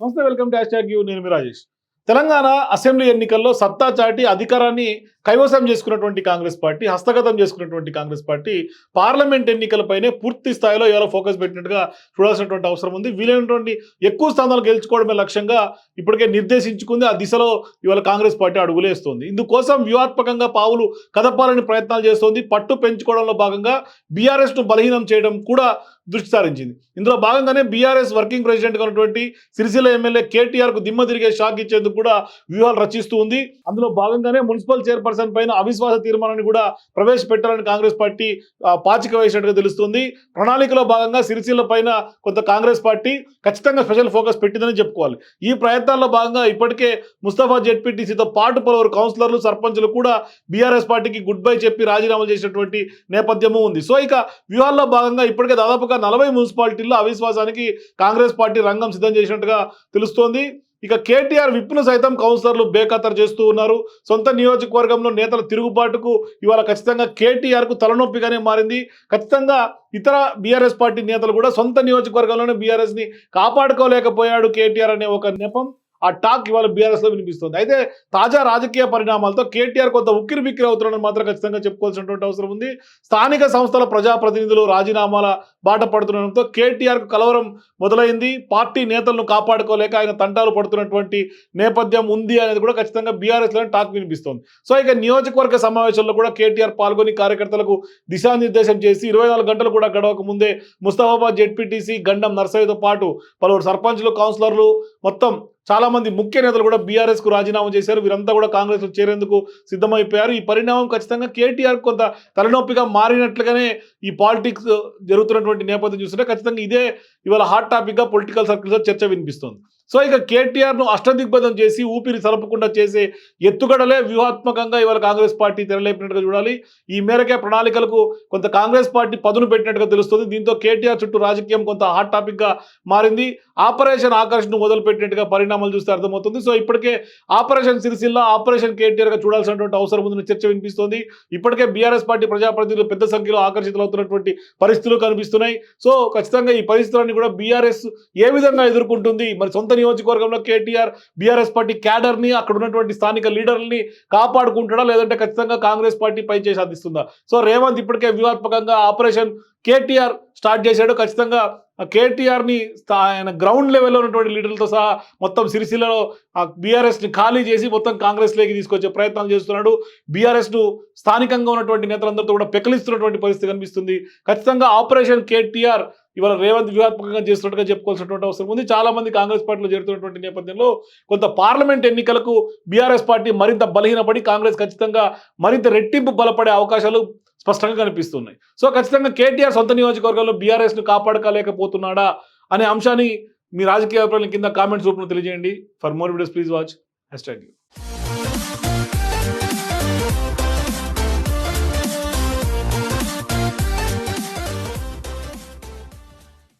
నమస్తే welcome to tag you. నేను Rajesh. Telangana assembly ఎన్నికల్లో సత్తా చాటి అధికారాన్ని కైవసం చేసుకున్నటువంటి కాంగ్రెస్ పార్టీ హస్తగతం చేసుకున్నటువంటి కాంగ్రెస్ పార్టీ పార్లమెంట్ ఎన్నికలపైనే పూర్తి స్థాయిలో ఎవరో ఫోకస్ పెట్టినట్టుగా చూడాల్సినటువంటి అవసరం ఉంది. వీలైనటువంటి ఎక్కువ స్థానాలు గెలుచుకోవడమే లక్ష్యంగా ఇప్పటికే నిర్దేశించుకుంది. ఆ దిశలో ఇవాళ కాంగ్రెస్ పార్టీ అడుగులేస్తోంది ఇందుకోసం వ్యూహాత్మకంగా పావులు కదపాలని ప్రయత్నాలు చేస్తోంది. పట్టు పెంచుకోవడంలో భాగంగా బీఆర్ఎస్ను బలహీనం చేయడం కూడా దృష్టి సారించింది ఇందులో భాగంగానే బీఆర్ఎస్ వర్కింగ్ ప్రెసిడెంట్గా ఉన్నటువంటి సిరిసిల్ల ఎమ్మెల్యే కేటీఆర్కు దిమ్మ తిరిగే షాక్ ఇచ్చేందుకు కూడా వ్యూహాలు రచిస్తూ ఉంది. అందులో భాగంగానే మున్సిపల్ చైర్పర్సన్ పైన అవిశ్వాస తీర్మానాన్ని కూడా ప్రవేశపెట్టాలని కాంగ్రెస్ పార్టీ పాచిక వేసినట్టుగా తెలుస్తుంది. ప్రణాళికలో భాగంగా సిరిసిల్ల పైన కొంత కాంగ్రెస్ పార్టీ ఖచ్చితంగా స్పెషల్ ఫోకస్ పెట్టిందని చెప్పుకోవాలి. ఈ ప్రయత్నాల్లో భాగంగా ఇప్పటికే ముస్తఫా జెడ్పీటీసీతో పాటు పలువురు కౌన్సిలర్లు సర్పంచులు కూడా బీఆర్ఎస్ పార్టీకి గుడ్ బై చెప్పి రాజీనామా చేసినటువంటి నేపథ్యము ఉంది. సో ఇక వ్యూహాల్లో భాగంగా ఇప్పటికే దాదాపుగా నలభై మున్సిపాలిటీల్లో అవిశ్వాసానికి కాంగ్రెస్ పార్టీ రంగం సిద్ధం చేసినట్టుగా తెలుస్తోంది. ఇక కేటీఆర్ విప్ను సైతం కౌన్సిలర్లు బేఖతర్ చేస్తూ ఉన్నారు. సొంత నియోజకవర్గంలో నేతల తిరుగుబాటుకు ఇవాళ ఖచ్చితంగా కేటీఆర్కు తలనొప్పిగానే మారింది. ఖచ్చితంగా ఇతర బీఆర్ఎస్ పార్టీ నేతలు కూడా సొంత నియోజకవర్గంలోనే బీఆర్ఎస్ని కాపాడుకోలేకపోయాడు కేటీఆర్ అనే ఒక నెపం. ఆ టాక్ ఇవాళ బీఆర్ఎస్లో వినిపిస్తుంది. అయితే తాజా రాజకీయ పరిణామాలతో కేటీఆర్ కొంత ఉక్కిరి బిక్కిరి అవుతున్నారని మాత్రం ఖచ్చితంగా చెప్పుకోవాల్సినటువంటి అవసరం ఉంది. స్థానిక సంస్థల ప్రజాప్రతినిధులు రాజీనామాల బాట పడుతుండడంతో కేటీఆర్కు కలవరం మొదలైంది. పార్టీ నేతలను కాపాడుకోలేక ఆయన తంటాలు పడుతున్నటువంటి నేపథ్యం ఉంది అనేది కూడా ఖచ్చితంగా బీఆర్ఎస్లో టాక్ వినిపిస్తోంది. సో ఇక నియోజకవర్గ సమావేశంలో కూడా కేటీఆర్ పాల్గొని కార్యకర్తలకు దిశానిర్దేశం చేసి ఇరవై నాలుగు గంటలు కూడా గడవక ముందే ముస్తాబాబాద్ జెడ్పీటీసీ గండం నర్సయ్యతో పాటు పలువురు సర్పంచ్లు కౌన్సిలర్లు మొత్తం చాలా మంది ముఖ్య నేతలు కూడా బీఆర్ఎస్కు రాజీనామా చేశారు. వీరంతా కూడా కాంగ్రెస్లో చేరేందుకు సిద్ధమైపోయారు. ఈ పరిణామం ఖచ్చితంగా కేటీఆర్ కొంత తలనొప్పిగా మారినట్లుగానే ఈ పాలిటిక్స్ జరుగుతున్నటువంటి నేపథ్యం చూస్తుంటే ఖచ్చితంగా ఇదే ఇవాళ హాట్ టాపిక్గా పొలిటికల్ సర్కిల్స్లో చర్చ వినిపిస్తుంది. సో ఇక కేటీఆర్ను అష్టదిగ్బంధం చేసి ఊపిరి సరపకుండా చేసే ఎత్తుగడలే వ్యూహాత్మకంగా ఇవాళ కాంగ్రెస్ పార్టీ తెరలేపినట్టుగా చూడాలి. ఈ మేరకే ప్రణాళికలకు కొంత కాంగ్రెస్ పార్టీ పదును పెట్టినట్టుగా తెలుస్తుంది. దీంతో కేటీఆర్ చుట్టూ రాజకీయం కొంత హాట్ టాపిక్గా మారింది. ఆపరేషన్ ఆకర్షణ మొదలు పెట్టినట్టుగా పరిణామాలు చూస్తే అర్థమవుతుంది. సో ఇప్పటికే ఆపరేషన్ సిరిసిల్ల ఆపరేషన్ కేటీఆర్గా చూడాల్సినటువంటి అవసరం ఉందని చర్చ వినిపిస్తోంది. ఇప్పటికే బీఆర్ఎస్ పార్టీ ప్రజాప్రతినిధులు పెద్ద సంఖ్యలో ఆకర్షితులవుతున్నటువంటి పరిస్థితులు కనిపిస్తున్నాయి. సో ఖచ్చితంగా ఈ పరిస్థితులన్నీ కూడా బీఆర్ఎస్ ఏ విధంగా ఎదుర్కొంటుంది? మరి సొంత నియోజకవర్గంలో కేటీఆర్ బీఆర్ఎస్ పార్టీ క్యాడర్ని అక్కడ ఉన్నటువంటి స్థానిక లీడర్ని కాపాడుకుంటాడా లేదంటే ఖచ్చితంగా కాంగ్రెస్ పార్టీ పై చేసి అందిస్తుందా? సో రేవంత్ ఇప్పటికే వ్యూహాత్మకంగా ఆపరేషన్ కేటీఆర్ స్టార్ట్ చేశాడు. ఖచ్చితంగా కేటీఆర్ని ఆయన గ్రౌండ్ లెవెల్లో ఉన్నటువంటి లీడర్లతో సహా మొత్తం సిరిసిల్లలో బీఆర్ఎస్ని ఖాళీ చేసి మొత్తం కాంగ్రెస్లోకి తీసుకొచ్చే ప్రయత్నాలు చేస్తున్నాడు. బీఆర్ఎస్ను స్థానికంగా ఉన్నటువంటి నేతలందరితో కూడా పెకలిస్తున్నటువంటి పరిస్థితి కనిపిస్తుంది. ఖచ్చితంగా ఆపరేషన్ కేటీఆర్ ఇవాళ రేవంత్ వ్యూహాత్మకంగా చేస్తున్నట్టుగా చెప్పుకోవాల్సినటువంటి అవసరం ఉంది. చాలా మంది కాంగ్రెస్ పార్టీలో చేరుతున్నటువంటి నేపథ్యంలో కొంత పార్లమెంట్ ఎన్నికలకు బీఆర్ఎస్ పార్టీ మరింత బలహీనపడి కాంగ్రెస్ ఖచ్చితంగా మరింత రెట్టింపు బలపడే అవకాశాలు స్పష్టంగా కనిపిస్తున్నాయి. సో ఖచ్చితంగా కేటీఆర్ సొంత నియోజకవర్గంలో బీఆర్ఎస్ను కాపాడకలేకపోతున్నాడా అనే అంశాన్ని మీ రాజకీయ అభిప్రాయం కింద కామెంట్స్ రూపంలో తెలియజేయండి. For more videos please watch hashtag